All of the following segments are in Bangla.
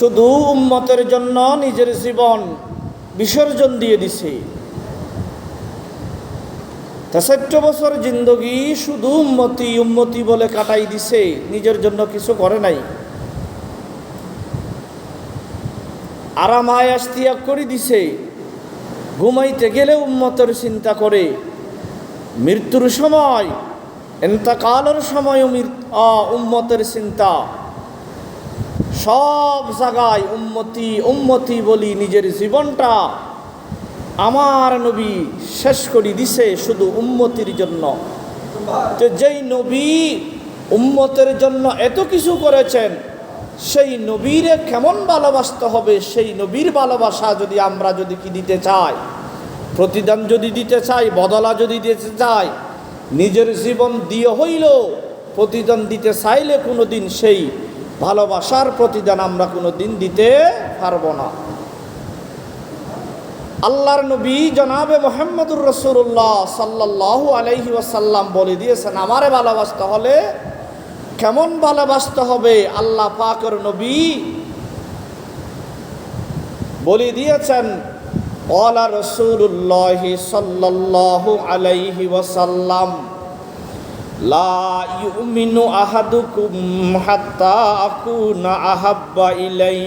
শুধু উম্মতের জন্য নিজের জীবন বিসর্জন দিয়ে দিছে। তেষট্টি বছর জিন্দগি শুধু উন্মতি উন্মতি বলে কাটাই দিছে, নিজের জন্য কিছু করে নাই। আরাম আয়াস ত্যাগ করে দিছে, ঘুমাইতে গেলে উন্মতের চিন্তা করে। মৃত্যুর সময়, এন্তকালের সময় উম্মতের চিন্তা। সব জায়গায় উন্মতি উন্মতি বলি নিজের জীবনটা আমার নবী শেষ করে দিছে শুধু উম্মতির জন্য। তো যেই নবী উম্মতের জন্য এত কিছু করেছেন, সেই নবীরে কেমন ভালোবাসতে হবে, সেই নবীর ভালোবাসা যদি আমরা যদি কি দিতে চাই? প্রতিদান যদি দিতে চাই, বদলা যদি দিতে চাই, নিজের জীবন দিয়ে হইল প্রতিদান দিতে চাইলে কোনো দিন সেই ভালোবাসার প্রতিদান আমরা কোনো দিন দিতে পারব না। আল্লাহর নবী জনাবে মোহাম্মদুর রসুল্লাহ সাল্লাহ আলাইহি ওয়াসাল্লাম বলে দিয়েছেন, আমারে ভালোবাসতে হলে কেমন ভালোবাসতে হবে? আল্লাহ পাকর নবী বলে দিয়েছেন ওলা রসুল্লাহ সাল্লাহ আলাইহি ওয়াসাল্লাম লা ইউমিনু আহাদুকুম হাত্তা আকুনা আহাব্বা ইলাই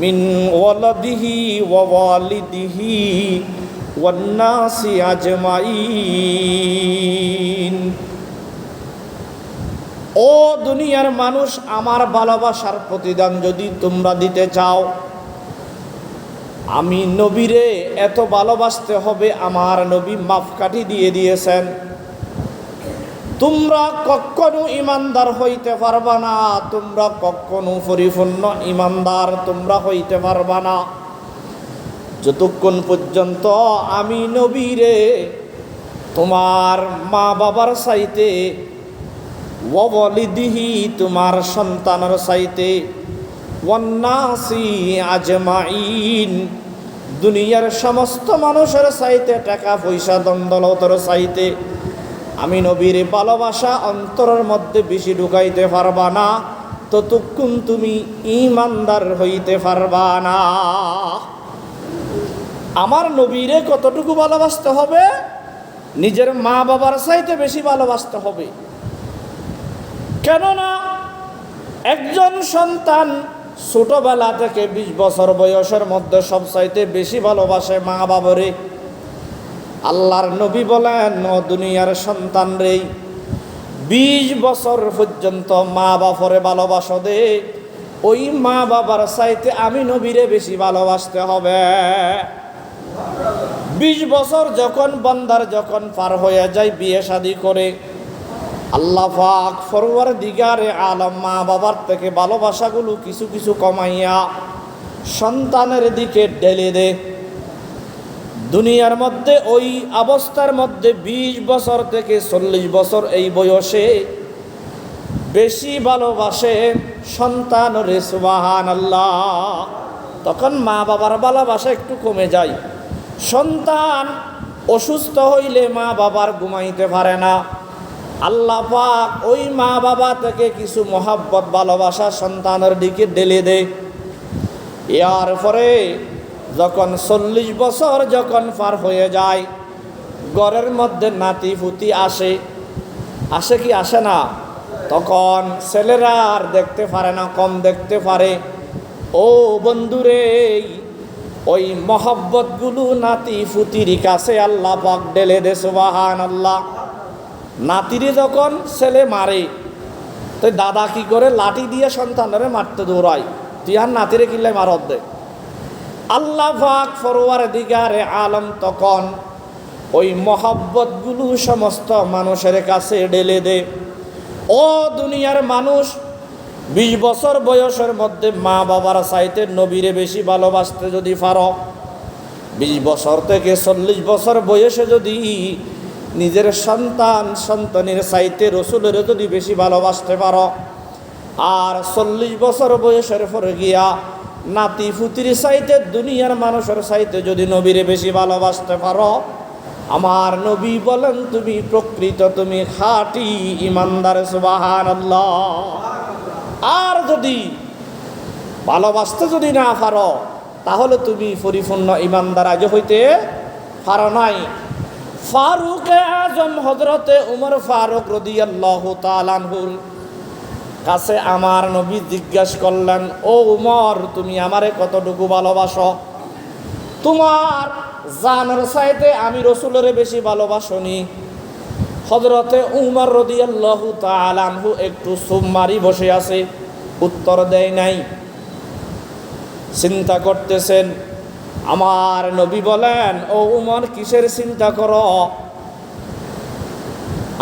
মিন ওয়ালাদিহি ওয়া ওয়ালিদিহি ওয়ান নাসি আজমাইন। ও দুনিয়ার মানুষ, আমার ভালোবাসার প্রতিদান যদি তোমরা দিতে চাও, আমি নবীরে এত ভালোবাসতে হবে, আমার নবী মাপকাঠি দিয়ে দিয়েছেন। তোমরা কখনো ইমানদার হইতে পারবা না, তোমরা কখনো পরিপূর্ণ ইমানদার তোমরা হইতে পারবা না। যতক্ষণ পর্যন্ত আমি নবীরে তোমার মা বাবার সাইতে ওয়ালিদিহি তোমার সন্তানের সাইতে আজমাইন, দুনিয়ার সমস্ত মানুষের সাইতে টাকা পয়সা দ্বন্দ্বলতর সাইতে আমি নবীর ভালোবাসা অন্তরের মধ্যে বেশি ঢুকাইতে পারবা না, ততক্ষণ তুমি ইমানদার হইতে পারবা না। আমার নবীরে কতটুকু ভালোবাসতে হবে? নিজের মা বাবার চাইতে বেশি ভালোবাসতে হবে। কেননা একজন সন্তান ছোটবেলা থেকে বিশ বছর বয়সের মধ্যে সব চাইতে বেশি ভালোবাসে মা বাবারে। আল্লাহর নবী বলেন, ও দুনিয়ার সন্তান রে, বিশ বছর পর্যন্ত মা বাপরে ভালোবাসো দে। ওই মা বাবার চাইতে আমি নবীরে বেশি ভালোবাসতে হবে। বিশ বছর যখন বন্দার যখন পার হয়ে যায় বিয়ে শাদি করে, আল্লাহ পাক ফরওয়ার দিগারে আলম মা বাবার থেকে ভালোবাসাগুলো কিছু কিছু কমাইয়া সন্তানের দিকে ঢেলে দে। দুনিয়ার মধ্যে, ওই অবস্থার মধ্যে ২০ বছর থেকে চল্লিশ বছর এই বয়সে বেশি ভালোবাসে সন্তান রে সুবাহান আল্লাহ তখন মা বাবার ভালোবাসা একটু কমে যায়। সন্তান অসুস্থ হইলে মা বাবার ঘুমাইতে পারে না। আল্লাহ পাক ওই মা বাবা থেকে কিছু মহাব্বত, ভালোবাসা সন্তানের দিকে ঢেলে দেয়। ইয়ার পরে যখন চল্লিশ বছর যখন পার হয়ে যায় ঘরের মধ্যে নাতি ফুতি আসে আসে কি আসে না? তখন ছেলেরা আর দেখতে পারে না, কম দেখতে পারে। ও বন্ধুরে, ওই মহব্বতগুলো নাতি ফুতির কাছে আল্লাহ পাক ডেলে দে সুবাহান আল্লাহ নাতিরে যখন ছেলে মারে, তো দাদা কি করে লাঠি দিয়ে সন্তানরে মারতে দৌড়ায়? তুই আর নাতিরে কিনলে মারত দে। আল্লাহ পাক ফরোয়ার দিগারে আলম তখন ওই মহব্বতগুলো সমস্ত মানুষের কাছে ঢেলে দে। ও দুনিয়ার মানুষ, বিশ বছর বয়সের মধ্যে মা বাবার চাইতে নবীরে বেশি ভালোবাসতে যদি পারো, বিশ বছর থেকে চল্লিশ বছর বয়সে যদি নিজের সন্তান, সন্তানের চাইতে রসুলের যদি বেশি ভালোবাসতে পারো, আর চল্লিশ বছর বয়সের পরে গিয়া নাতি ফুতির সাইতে দুনিয়ার মানুষের সাইতে যদি নবীরে বেশি ভালোবাসতে পারো, আমার নবী বলেন, তুমি প্রকৃত, তুমি খাটি ইমানদার সুবাহান আর যদি ভালোবাসতে যদি না পারো, তাহলে তুমি পরিপূর্ণ ইমানদার আজ হইতে পারো নাই। ফারুক আজম হজরতে উমর ফারুক রদিয়াল্লাহ তালানহুর কাছে আমার নবী জিজ্ঞাসা করলেন, ও উমর, তুমি আমারে কতটুকু ভালোবাসো? তোমার জানার সাইতে আমি রসুলের বেশি ভালোবাসনি। হজরতে উমর রদিয়াল্লাহু তালানহু একটু সুমারি বসে আছে, উত্তর দেয় নাই। চিন্তা করতেছেন, আমার নবী বলেন, ও উমর, কিসের চিন্তা করো?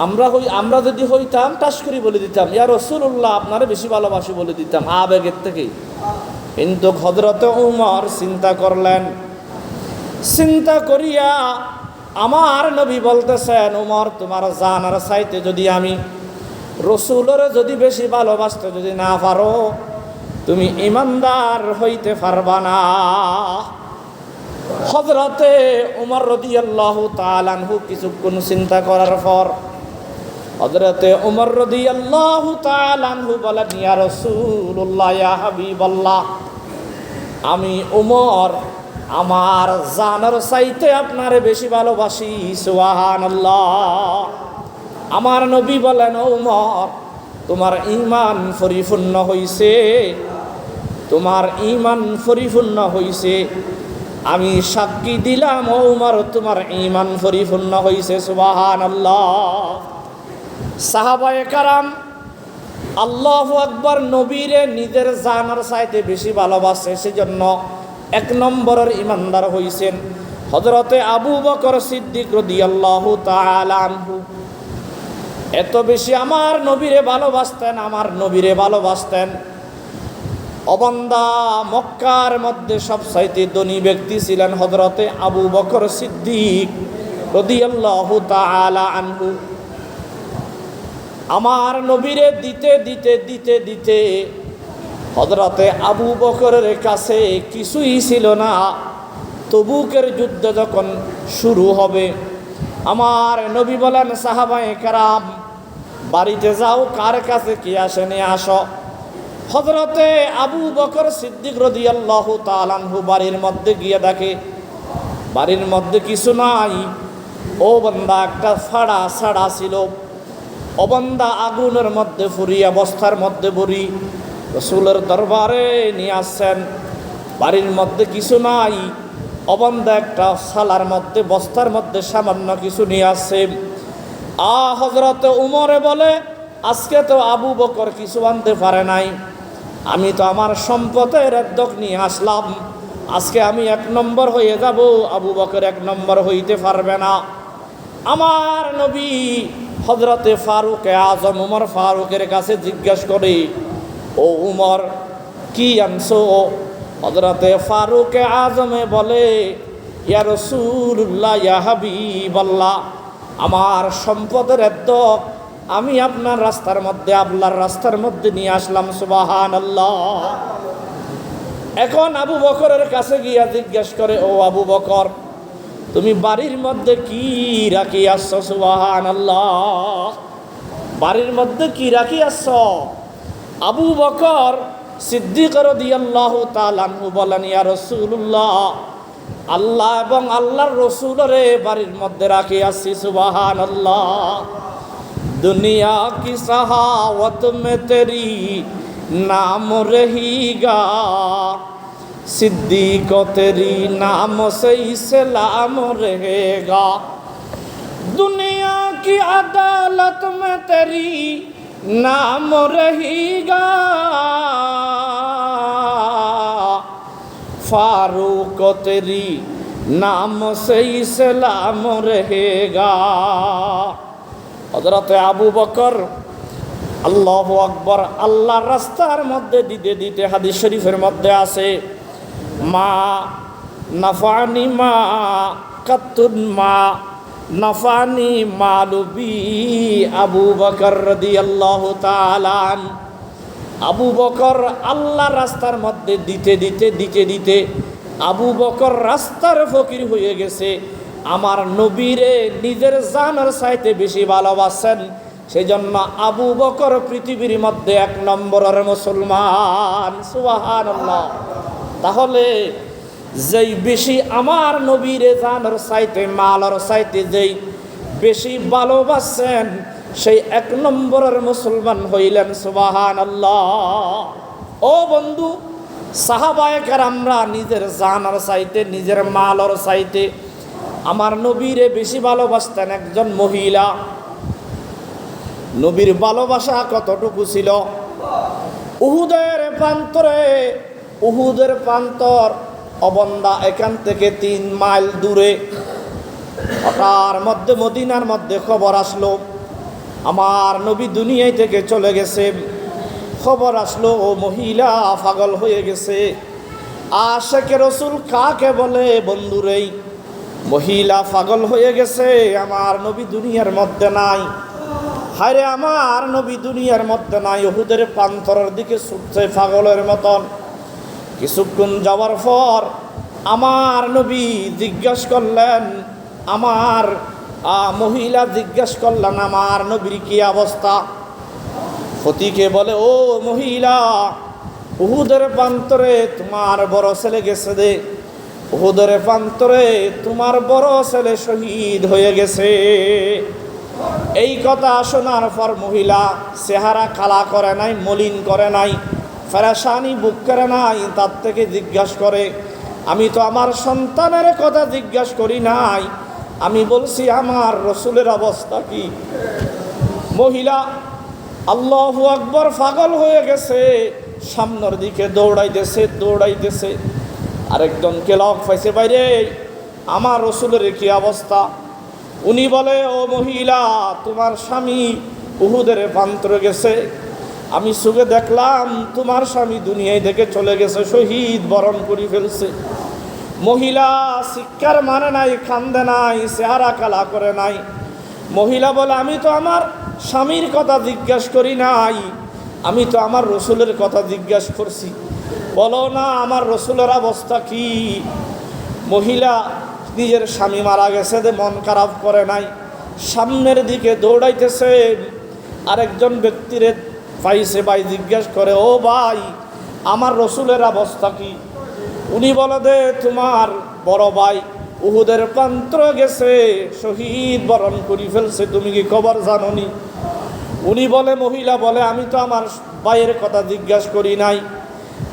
আমরা হই, আমরা যদি হইতাম টাস বলে দিতাম, ইয়া রসুল্লাহ আপনারা বেশি ভালোবাসি বলে দিতাম, আবেগের থেকে। কিন্তু হজরত উমর চিন্তা করলেন, চিন্তা করিয়া আমার নবী বলতেছেন, উমর, তোমার জানার চাইতে যদি আমি রসুলের যদি বেশি ভালোবাসতে যদি না পারো, তুমি ইমানদার হইতে পারবা না। হজরতে উমর রদিয়াল্লাহু তালানহু কিছুক্ষণ চিন্তা করার পর হজরতে উমর রদিয়াল্লাহু তালানহু বলেন, ইয়া রসুল্লাহ ইয়া হাবিবাল্লাহ, আমি উমর, আমার জানার চাইতে আপনারে বেশি ভালোবাসি সুহান আমার নবী বলেন উমর, তোমার ইমান পরিপূর্ণ হইছে, তোমার ইমান পরিপূর্ণ হইছে। আমি সাক্ষী দিলাম উমর, তোমার ইমান পরিপূর্ণ হইছে সুবাহান আল্লাহ সাহাবায়ে কারাম আল্লাহ আকবর নবীরে নিজের জানার চাইতে বেশি ভালোবাসে, সেজন্য এক নম্বরের ইমানদার হইছেন হজরতে আবু বকর সিদ্দিক রদি আল্লাহ তালানহু এত বেশি আমার নবীরে ভালোবাসতেন, আমার নবীরে ভালোবাসতেন। অবন্দা মক্কার মধ্যে সব সাইতে ধনী ব্যক্তি ছিলেন হজরতে আবু বকর সিদ্দিক রদি আল্লাহ তালা আনহু। আমার নবীরে দিতে দিতে দিতে দিতে হজরতে আবু বকরের কাছে কিছুই ছিল না। তবুকের যুদ্ধ যখন শুরু হবে, আমার নবী বলেন, সাহাবায়ে কারাম, বাড়িতে যাও, কার কাছে কি আসে নিয়ে আসো? হজরতে আবু বকর সিদ্দিক রদিয়াল্লাহু তালানহু বাড়ির মধ্যে গিয়ে দেখে, বাড়ির মধ্যে কিছু নাই। ও বন্দা, একটা ফাড়া ছাড়া ছিল। অবন্দা আগুনের মধ্যে ফুরিয়া বস্তার মধ্যে বুড়ি রসুলের দরবারে নিয়ে আসছেন। বাড়ির মধ্যে কিছু নাই। অবন্দা একটা সালার মধ্যে, বস্তার মধ্যে সামান্য কিছু নিয়ে আসছে। আ হজরত উমরে বলে, আজকে তো আবু বকর কিছু আনতে পারে নাই। আমি তো আমার সম্পদের একদক নিয়ে আসলাম। আজকে আমি এক নম্বর হয়ে যাব। আবু বকর এক নম্বর হইতে পারবে না। আমার নবী হজরতে ফারুক আজম, উমর ফারুকের কাছে জিজ্ঞেস করে, ও উমর, কি আনছো? হজরতে ফারুক আজমে বলে, ইয়া রসুল্লাহ ইয়া হাবিবাল্লাহ, আমার সম্পদের একদক আমি আপনার রাস্তার মধ্যে আপনার রাস্তার মধ্যে নিয়ে আসলাম সুবাহান আল্লাহ এখন আবু বকরের কাছে গিয়া জিজ্ঞেস করে, ও আবু বকর তুমি বাড়ির মধ্যে কি রাখি আসছ সুবাহান আল্লাহ বাড়ির মধ্যে কি রাখি আসছ আবু বকর সিদ্দিকর দিয়াল্লাহ তালানহু বলেন, ইয়া রসুল্লাহ আল্লাহ এবং আল্লাহর রসুলরে বাড়ির মধ্যে রাখি আসছি সুবাহান আল্লাহ দুনিয়া কি সাহাওত মে তেরি নাম রহিগা? सिद्दीक तेरी नाम से इस्लाम रहेगा दुनिया की अदालत में तेरी नाम रहेगा फारूक तेरी नाम से इस्लाम रहेगा হজরত আবু বকর আল্লাহ আকবর আল্লাহর রাস্তার মধ্যে দিতে দিতে হাদিস শরীফের মধ্যে আছে মা নাফানি মা কাতুন মা নাফানি মালুবি আবু বকর রদি আল্লাহ তালান আবু বকর আল্লাহ রাস্তার মধ্যে দিতে দিতে দিতে দিতে আবু বকর রাস্তার ফকির হয়ে গেছে। আমার নবীরে নিজের জানার চাইতে বেশি ভালোবাসেন। সেই জন্য আবু বকর পৃথিবীর মধ্যে এক নম্বরের মুসলমান। সুবাহান তাহলে যেই বেশি আমার নবীরে জানোর সাইতে মালর সাইতে যেই বেশি ভালোবাসেন, সেই এক নম্বরের মুসলমান হইলেন সুবাহান আল্লাহ ও বন্ধু সাহাবায়কের আমরা নিজের জানার চাইতে, নিজের মালর চাইতে আমার নবীরে বেশি ভালোবাসতেন একজন মহিলা। নবীর ভালোবাসা কতটুকু ছিল? উহুদের প্রান্তরে উহুদের প্রান্তর অবন্দা এখান থেকে তিন মাইল দূরে। হঠার মধ্যে মদিনার মধ্যে খবর আসলো, আমার নবী দুনিয়ায় থেকে চলে গেছে। খবর আসলো, ও মহিলা, পাগল হয়ে গেছে। আশেকে রসুল কাকে বলে, বন্ধুরেই? মহিলা পাগল হয়ে গেছে, আমার নবী দুনিয়ার মধ্যে নাই। হায়রে, আমার নবী দুনিয়ার মধ্যে নাই। ওহুদের প্রান্তরের দিকে ছুটছে পাগলের মতন। কিছুক্ষণ যাওয়ার পর আমার নবী জিজ্ঞাস করলেন, আমার মহিলা জিজ্ঞাস করলেন, আমার নবীর কি অবস্থা? ফতিকে বলে, ও মহিলা, উহুদের প্রান্তরে তোমার বড় ছেলে গেছে দে। উহুদের প্রান্তরে তোমার বড় ছেলে শহীদ হয়ে গেছে। এই কথা শোনার পর মহিলা চেহারা কালা করে নাই, মলিন করে নাই। ফেরাসানি বুক করে নাই, তার থেকে জিজ্ঞাসা করে, আমি তো আমার সন্তানের কথা জিজ্ঞাসা করি নাই। আমি বলছি, আমার রসুলের অবস্থা কি? মহিলা আল্লাহ আকবর পাগল হয়ে গেছে, সামনের দিকে দৌড়াইতেছে দৌড়াইতেছে। আরেকজনকে লক পাইছে, বাইরে, আমার রসুলের কি অবস্থা? উনি বলে, ও মহিলা, তোমার স্বামী উহুদের প্রান্তরে গেছে। আমি সুখে দেখলাম, তোমার স্বামী দুনিয়ায় থেকে চলে গেছে, শহীদ বরণ করে ফেলছে। মহিলা শিক্ষার মানে নাই, কান্দে নাই, চেহারা কালা করে নাই। মহিলা বলে, আমি তো আমার স্বামীর কথা জিজ্ঞাসা করি নাই, আমি তো আমার রসুলের কথা জিজ্ঞাসা করছি। বলো না, আমার রসুলের অবস্থা কি? মহিলা নিজের স্বামী মারা গেছে যে মন খারাপ করে নাই। সামনের দিকে দৌড়াইতেছে, আরেকজন ব্যক্তিরে পাইছে ভাই জিজ্ঞাসা করে, ও ভাই, আমার রসুলের অবস্থা কি? উনি বলে, দে, তোমার বড় ভাই উহুদের প্রান্তর গেছে, শহীদ বরণ করি ফেলছে, তুমি কি খবর জাননি? উনি বলে, মহিলা বলে, আমি তো আমার ভাইয়ের কথা জিজ্ঞাসা করি নাই।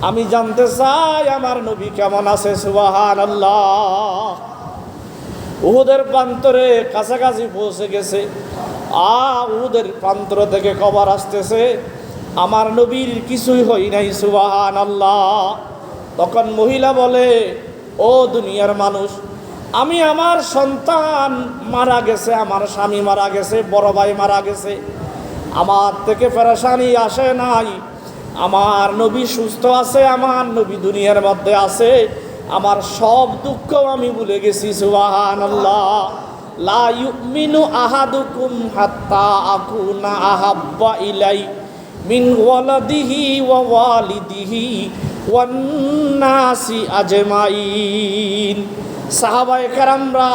আমি জানতে চাই আমার নবী কেমন আছে সুবাহান আল্লাহ উহুদের প্রান্তরে কাছাকাছি পৌঁছে গেছে। আ, উহুদের প্রান্তর থেকে খবর আসতেছে আমার নবীর কিছুই হই নাই সুবাহান আল্লাহ তখন মহিলা বলে, ও দুনিয়ার মানুষ, আমি আমার সন্তান মারা গেছে, আমার স্বামী মারা গেছে, বড় ভাই মারা গেছে। আমার থেকে ফেরাসানি আসে নাই। আমার নবী সুস্থ আছে, আমার নবী দুনিয়ার মধ্যে আছে। আমার সব দুঃখ আমি ভুলে গেছি সুবাহান লা ইউমিনু আহাদুকুম হাত্তা আকুনা আহাব্বা ইলাই মিন ওয়ালাদিহি ওয়া ওয়ালিদিহি ওয়ান নাসি আজমাইন। সাহাবায়ে কেরামরা,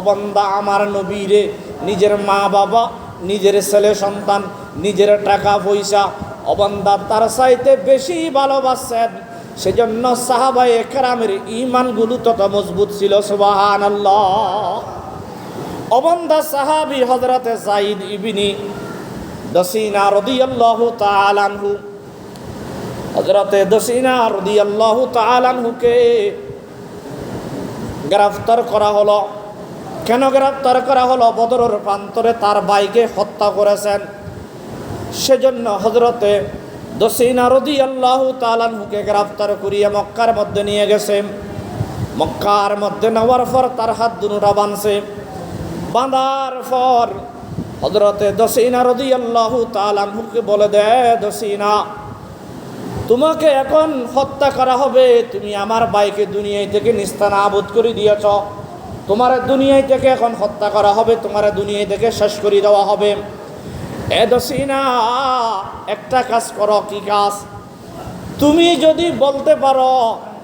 অবন্দা আমার নবীরে, নিজের মা বাবা, নিজের ছেলে সন্তান, নিজের টাকা পয়সা, অবন্দা তার চাইতে বেশি ভালোবাসেন। সেজন্য সাহাবাই একরামের ইমানগুলো তত মজবুত ছিল সুবাহান অবন্দা সাহাবি হজরতে সাইদ ইবিনি দসিনা রদিয়াল্লাহু তাআলাহু হজরতে দসিনা রদিয়াল্লাহু তাআলাহুকে গ্রেফতার করা হলো। কেন গ্রেফতার করা হলো? বদরের প্রান্তরে তার বাইকে হত্যা করেছেন। সেজন্য হজরতে দসিনা রদি আল্লাহ তালানহুকে গ্রেফতার করিয়ে মক্কার মধ্যে নিয়ে গেছে। মক্কার মধ্যে নেওয়ার পর তার হাত দুটা বাঁধছে। বাঁধার পর হজরতে দসিনা রদি আল্লাহ তালানহুকে বলে দে দসিনা, তোমাকে এখন হত্যা করা হবে। তুমি আমার বাইকে দুনিয়ায় থেকে নিস্তানা আবোধ করে দিয়েছ। তোমার দুনিয়ায় থেকে এখন হত্যা করা হবে, তোমার দুনিয়ায় থেকে শেষ করে দেওয়া হবে। এ দসিনা, একটা কাজ করো, কি কাজ? তুমি যদি বলতে পারো